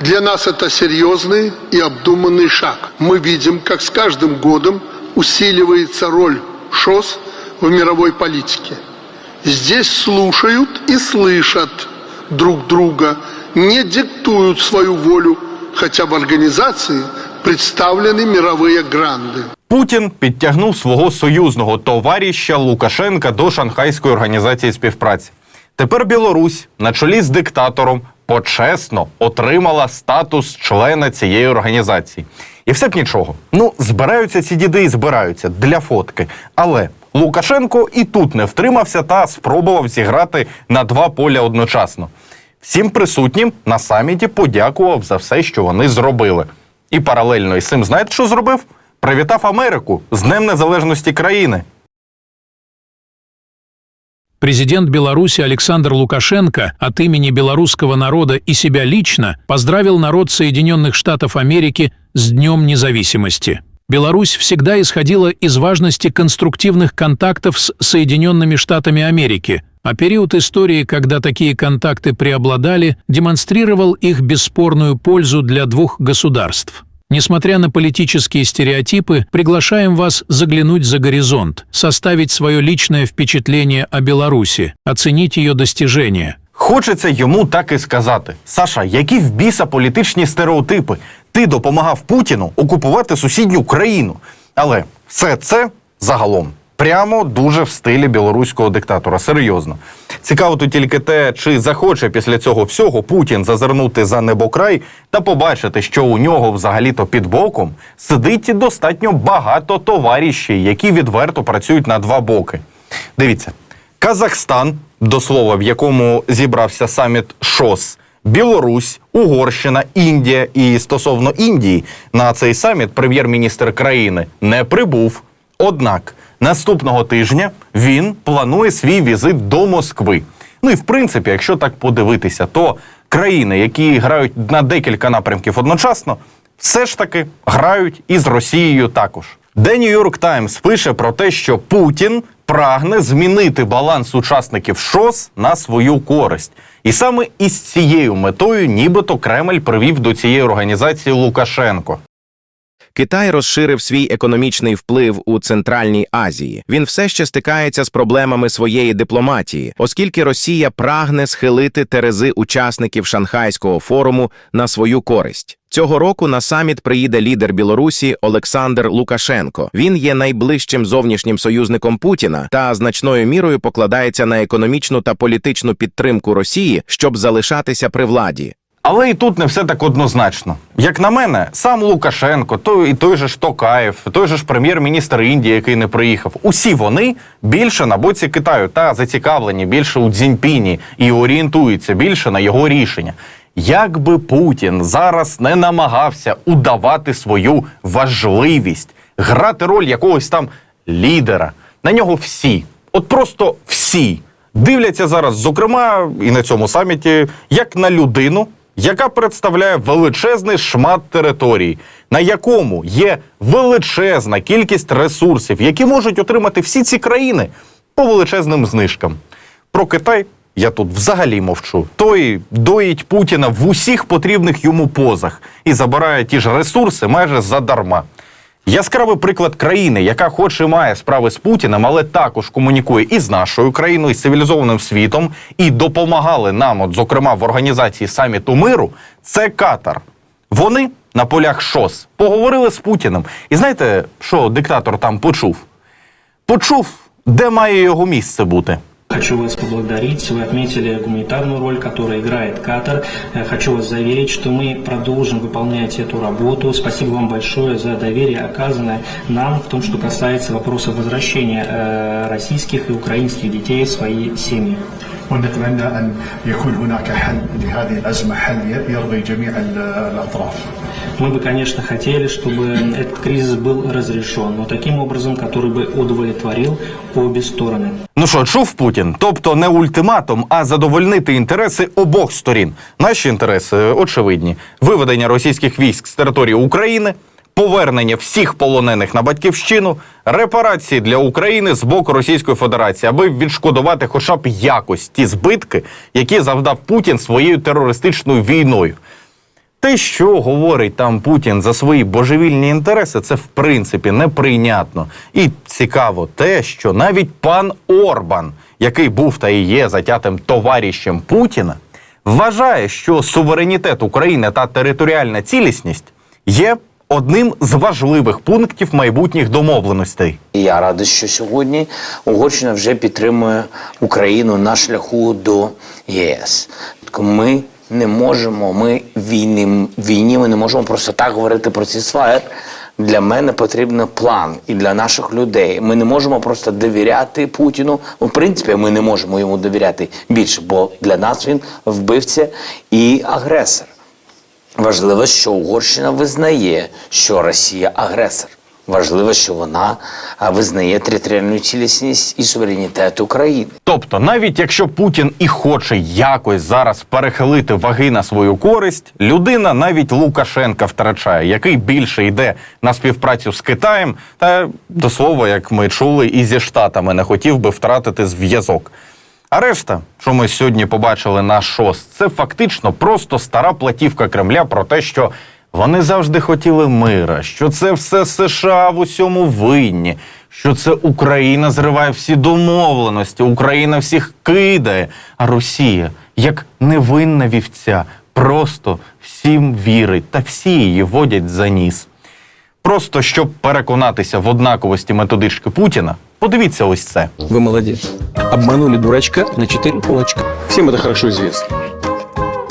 Для нас это серьезный и обдуманный шаг. Мы видим, как с каждым годом усиливается роль ШОС в мировой политике. Здесь слушают и слышат друг друга, не диктуют свою волю, хотя в организации представлены мировые гранды. Путін підтягнув свого союзного товариша Лукашенка до Шанхайської організації співпраці. Тепер Білорусь на чолі з диктатором почесно отримала статус члена цієї організації. І все б нічого. Ну, збираються ці діди і збираються для фотки. Але Лукашенко і тут не втримався та спробував зіграти на два поля одночасно. Всім присутнім на саміті подякував за все, що вони зробили. І паралельно із цим знаєте, що зробив? Привітав Америку з Днем Незалежності країни. Президент Беларуси Александр Лукашенко от имени белорусского народа и себя лично поздравил народ Соединенных Штатов Америки с Днем независимости. Беларусь всегда исходила из важности конструктивных контактов с Соединенными Штатами Америки, а период истории, когда такие контакты преобладали, демонстрировал их бесспорную пользу для двух государств. Несмотря на политические стереотипы, приглашаем вас заглянуть за горизонт, составить свое личное впечатление о Беларуси, оценить ее достижения. Хочеться йому так і сказати: Саша, які в біса політичні стереотипи? Ти допомагав Путіну окупувати сусідню країну. Але все це загалом прямо дуже в стилі білоруського диктатора. Серйозно. Цікаво тут тільки те, чи захоче після цього всього Путін зазирнути за небокрай та побачити, що у нього взагалі-то під боком сидить достатньо багато товаришів, які відверто працюють на два боки. Дивіться, Казахстан, до слова, в якому зібрався саміт ШОС, Білорусь, Угорщина, Індія і стосовно Індії на цей саміт прем'єр-міністр країни не прибув. Однак наступного тижня він планує свій візит до Москви. Ну і в принципі, якщо так подивитися, то країни, які грають на декілька напрямків одночасно, все ж таки грають і з Росією також. New York Times пише про те, що Путін прагне змінити баланс учасників ШОС на свою користь. І саме із цією метою, нібито Кремль привів до цієї організації Лукашенко. Китай розширив свій економічний вплив у Центральній Азії. Він все ще стикається з проблемами своєї дипломатії, оскільки Росія прагне схилити терези учасників Шанхайського форуму на свою користь. Цього року на саміт приїде лідер Білорусі Олександр Лукашенко. Він є найближчим зовнішнім союзником Путіна та значною мірою покладається на економічну та політичну підтримку Росії, щоб залишатися при владі. Але і тут не все так однозначно. Як на мене, сам Лукашенко, той і той же ж Токаєв, той же ж прем'єр-міністр Індії, який не приїхав, усі вони більше на боці Китаю та зацікавлені більше у Цзіньпіні і орієнтуються більше на його рішення. Як би Путін зараз не намагався удавати свою важливість, грати роль якогось там лідера, на нього всі, от просто всі дивляться зараз, зокрема, і на цьому саміті, як на людину, яка представляє величезний шмат території, на якому є величезна кількість ресурсів, які можуть отримати всі ці країни по величезним знижкам. Про Китай я тут взагалі мовчу. Той доїть Путіна в усіх потрібних йому позах і забирає ті ж ресурси майже задарма. Яскравий приклад країни, яка хоч і має справи з Путіним, але також комунікує і з нашою країною, і з цивілізованим світом, і допомагали нам, от зокрема в організації саміту миру, це Катар. Вони на полях ШОС поговорили з Путіним. І знаєте, що диктатор там почув? Почув, де має його місце бути. Хочу вас поблагодарить. Вы отметили гуманитарную роль, которую играет Катар. Э, Хочу вас заверить, что мы продолжим выполнять эту работу. Спасибо вам большое за доверие, оказанное нам в том, что касается вопроса возвращения э, российских и украинских детей в свои семьи. ونتمنى أن يكون هناك حل لهذه الأزمة حل يرضي جميع ال- الأطراف Мы бы, конечно, хотели, чтобы этот кризис был разрешен, но таким образом, который бы удовлетворил обе стороны. Ну що, чув Путін? Тобто не ультиматум, а задовольнити інтереси обох сторін. Наші інтереси очевидні: виведення російських військ з території України, повернення всіх полонених на батьківщину, репарації для України з боку Російської Федерації, аби відшкодувати хоча б якось ті збитки, які завдав Путін своєю терористичною війною. Те, що говорить там Путін за свої божевільні інтереси, це в принципі неприйнятно. І цікаво те, що навіть пан Орбан, який був та і є затятим товаріщем Путіна, вважає, що суверенітет України та територіальна цілісність є одним з важливих пунктів майбутніх домовленостей. Я радий, що сьогодні Угорщина вже підтримує Україну на шляху до ЄС. Тобто Ми не можемо, ми в війні, ми не можемо просто так говорити про ці сфери. Для мене потрібен план і для наших людей. Ми не можемо просто довіряти Путіну. Ну, В принципі, ми не можемо йому довіряти більше, бо для нас він вбивця і агресор. Важливо, що Угорщина визнає, що Росія агресор. Важливо, що вона визнає територіальну цілісність і суверенітет України. Тобто, навіть якщо Путін і хоче якось зараз перехилити ваги на свою користь, людина навіть Лукашенка втрачає, який більше йде на співпрацю з Китаєм, та до слова, як ми чули, і зі штатами не хотів би втратити зв'язок. А решта, що ми сьогодні побачили на ШОС, це фактично просто стара платівка Кремля про те, що вони завжди хотіли мира, що це все США в усьому винні, що це Україна зриває всі домовленості, Україна всіх кидає, а Росія, як невинна вівця, просто всім вірить та всі її водять за ніс. Просто щоб переконатися в однаковості методички Путіна, подивіться ось це. Вы молодец. Обманули дурачка на четыре кулачка. Всем это хорошо известно.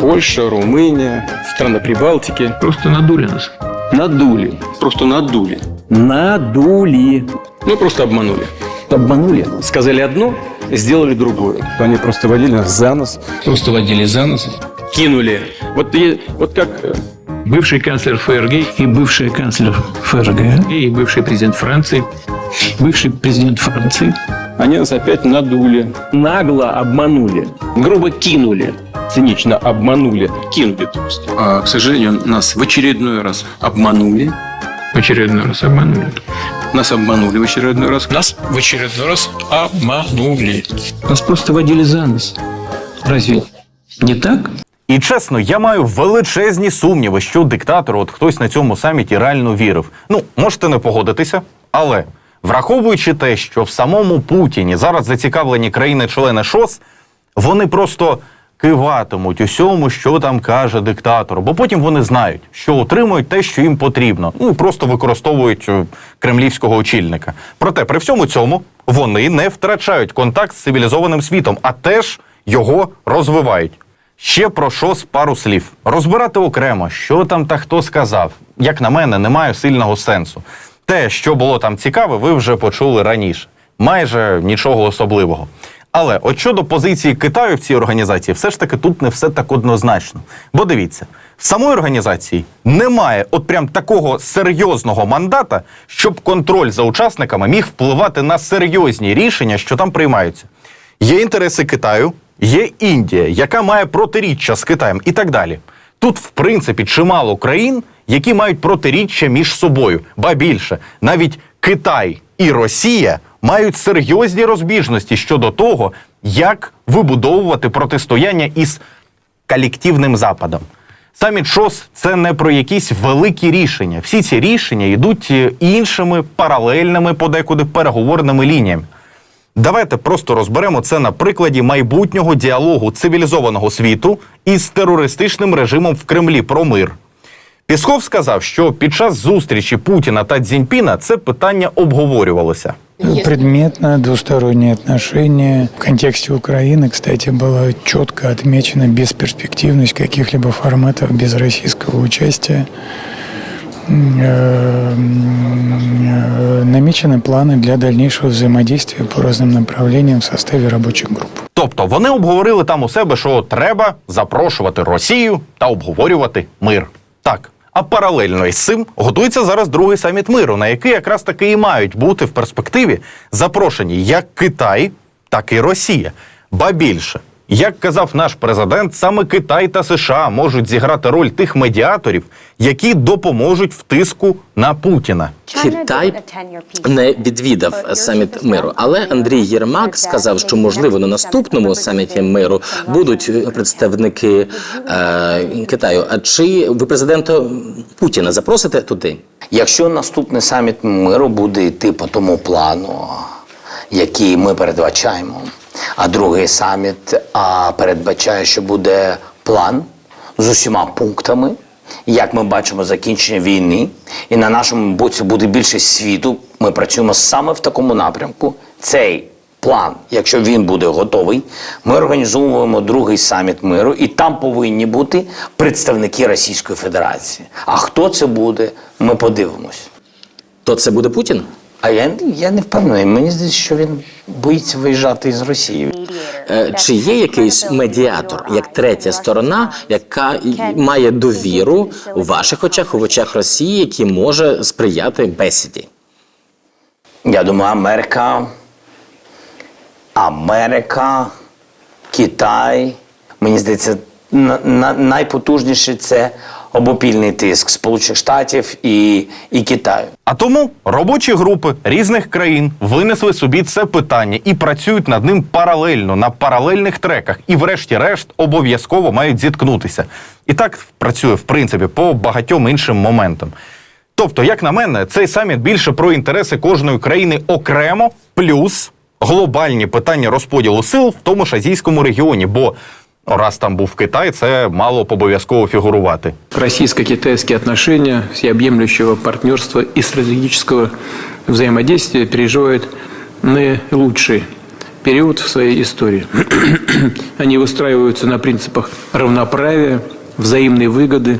Польша, Румыния, страны Прибалтики. Просто надули нас. Надули. Просто надули. Надули. Ну, просто обманули. Обманули. Сказали одно, сделали другое. Они просто водили нас за нос. Просто водили за нос. Кинули. Вот, и- вот как э, Бывший канцлер ФРГ и бывший канцлер ФРГ и бывший президент Франции, бывший президент Франции. они нас опять надули. Нагло обманули. Грубо кинули. Цинично обманули. Кинули, то есть. А, к сожалению, нас в очередной раз обманули. В очередной раз обманули. Нас обманули в очередной раз. Нас в очередной раз обманули. Нас просто водили за нос. Разве не так? І чесно, я маю величезні сумніви, що диктатору, от хтось на цьому саміті реально вірив. Ну, можете не погодитися, але враховуючи те, що в самому Путіні зараз зацікавлені країни-члени ШОС, вони просто киватимуть усьому, що там каже диктатор, бо потім вони знають, що отримують те, що їм потрібно, ну просто використовують е, кремлівського очільника. Проте при всьому цьому вони не втрачають контакт з цивілізованим світом, а теж його розвивають. Ще про ШОС пару слів. Розбирати окремо, що там та хто сказав, як на мене, немає сильного сенсу. Те, що було там цікаве, ви вже почули раніше. Майже нічого особливого. Але от щодо позиції Китаю в цій організації, все ж таки тут не все так однозначно. Бо дивіться, в самої організації немає от прям такого серйозного мандата, щоб контроль за учасниками міг впливати на серйозні рішення, що там приймаються. Є інтереси Китаю, є Індія, яка має протиріччя з Китаєм і так далі. Тут, в принципі, чимало країн, які мають протиріччя між собою. Ба більше, навіть Китай і Росія мають серйозні розбіжності щодо того, як вибудовувати протистояння із колективним Западом. Саміт ШОС це не про якісь великі рішення. Всі ці рішення йдуть е, іншими паралельними подекуди переговорними лініями. Давайте просто розберемо це на прикладі майбутнього діалогу цивілізованого світу із терористичним режимом в Кремлі про мир. Пісков сказав, що під час зустрічі Путіна та Цзіньпіна це питання обговорювалося. Предметно двусторонние отношения. В контексте Украины, кстати, была четко отмечена бесперспективность каких-либо форматов без российского участия. М, э, м, э, Намечены планы для дальнейшего взаимодействия по разным направлениям в составе рабочих групп. Тобто вони обговорили там у себе, що треба запрошувати Росію та обговорювати мир. Так. А паралельно із цим готується зараз другий саміт миру, на який якраз таки і мають бути в перспективі запрошені як Китай, так і Росія. Ба більше, Як казав наш президент, саме Китай та США можуть зіграти роль тих медіаторів, які допоможуть в тиску на Путіна. Китай не відвідав саміт миру, але Андрій Єрмак сказав, що можливо на наступному саміті миру будуть представники е, Китаю. А чи ви президента Путіна запросите туди? Якщо наступний саміт миру буде йти по тому плану, який ми передбачаємо, а другий саміт а, передбачає, що буде план з усіма пунктами, як ми бачимо закінчення війни, і на нашому боці буде більше світу. Ми працюємо саме в такому напрямку. Цей план, якщо він буде готовий, ми організовуємо другий саміт миру, і там повинні бути представники Російської Федерації. А хто це буде, ми подивимось. То це буде Путін? А я, я не впевнений. Мені здається, що він боїться виїжджати із Росії. Е, Чи є якийсь медіатор, як третя сторона, яка має довіру у ваших очах, у очах Росії, який може сприяти бесіді? Я думаю, Америка, Америка, Китай. Мені здається, на, на, найпотужніше це обопільний тиск Сполучених Штатів і, і Китаю. А тому робочі групи різних країн винесли собі це питання і працюють над ним паралельно на паралельних треках, і, врешті-решт, обов'язково мають зіткнутися. І так працює в принципі по багатьом іншим моментам. Тобто, як на мене, цей саміт більше про інтереси кожної країни окремо, плюс глобальні питання розподілу сил в тому ж азійському регіоні. Бо раз там був Китай, це мало б обов'язково фігурувати. Российско-китайские отношения, всеобъемлющего партнерства и стратегического взаимодействия переживают наилучший период в своей истории. Они выстраиваются на принципах равноправия, взаимной выгоды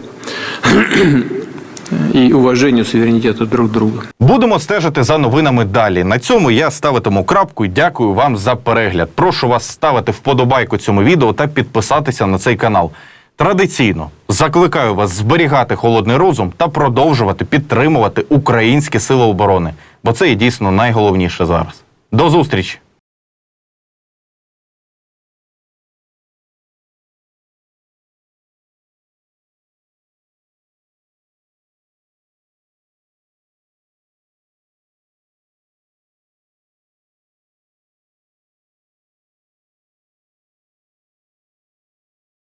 и уважения суверенитета друг друга. Будемо стежити за новинами далі. На цьому я ставитиму крапку і дякую вам за перегляд. Прошу вас ставити вподобайку цьому відео та підписатися на цей канал. Традиційно закликаю вас зберігати холодний розум та продовжувати підтримувати українські сили оборони, бо це є дійсно найголовніше зараз. До зустрічі!